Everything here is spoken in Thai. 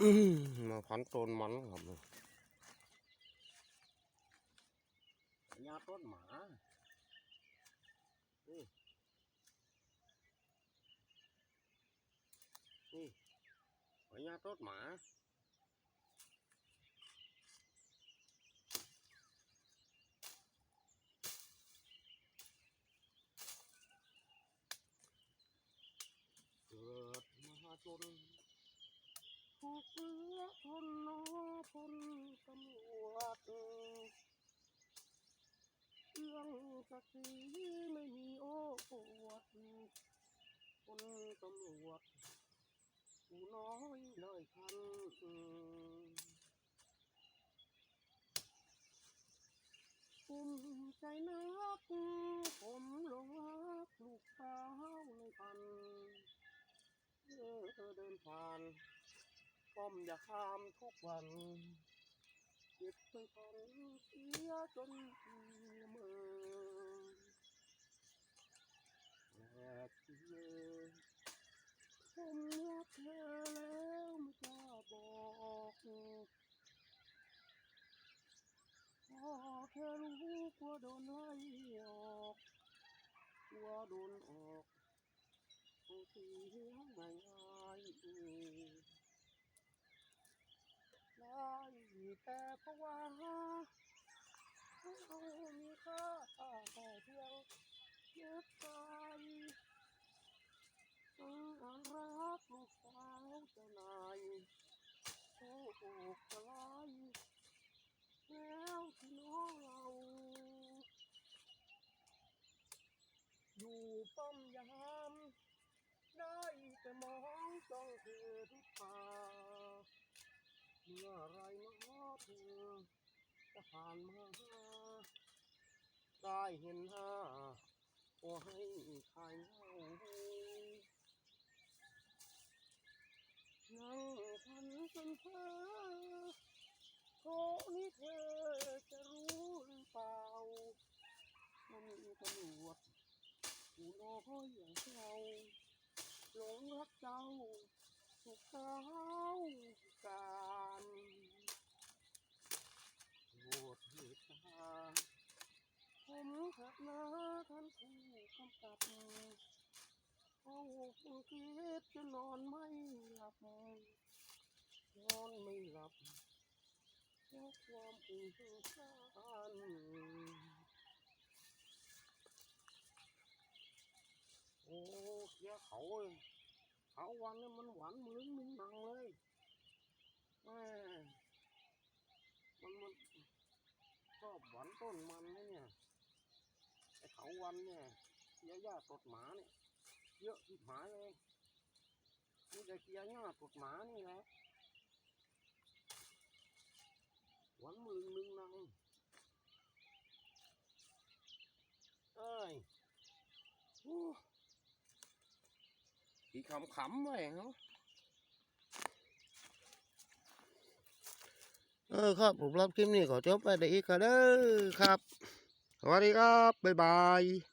มาพันต้นมันครับยาต้นหมานี่นี่หอยยาต้นหมาเกิดมาจน ถูกเลือทนนอพลตำรวจเรื่องศักดิ์ศรีไม่มีโอ้ปวดคนตำรวจผู้น้อยเลยคันภูมิใจนัก ผมหลงรักลูกสาวในพัน เออเดินผ่าน ป้อมยามทุกวันเก็บไปฝันเสียจนเมื่อแลกเลยผมรักเธอแล้วไม่กล้าบอกพอแค่รู้กลัวโดนไล่ออกกลัวโดนออกบางทีเลี้ยงง่ายง่ายได้ แต่เพราะว่าเขามีค่าแต่เพียงเก็บใจต้องรักลูกสาวเจ้านายโอ้โอ้กลายแล้วที่น้องเรา อยู่ป้อมยามได้แต่มองจ้องเธอทุกตาเมื่อไรเนาะเธอจะ ผ่านมาได้เห็นหน้าโอ้ให้ใครเล่านั่งพันสันเธอโอ้นี่เธอจะรู้หรือเปล่ามันมีตำรวจผู้น้อยอย่างเราหลงรักเจ้าทุกคราวการโปรดเหตุการณ์ผม ขับมาท่านผู้กำกับเอาคุณคิดจะนอนไม่หลับ นอนไม่หลับเพราะความอุ่นสานโอ้เคี้ยเขาเขาวันนี้มันหวานเหมึงมึงนังเลยแม่มันมันชอบหวานต้นมันนะเนี่ย เขาวันเนี่ยเคียวหญ้าตดหมาเนี่ยเยอะที่หมาเลยนี่จะเคียวหญ้าตดหมานี่แหละหวานมึงมึงนังเอ้ยอีขำขำๆไว้เขาเออครับ ผมรับคลิปนี้ขอจบไปเดี๋ยวอีกครับเด้อครับ สวัสดีครับ บ๊ายบาย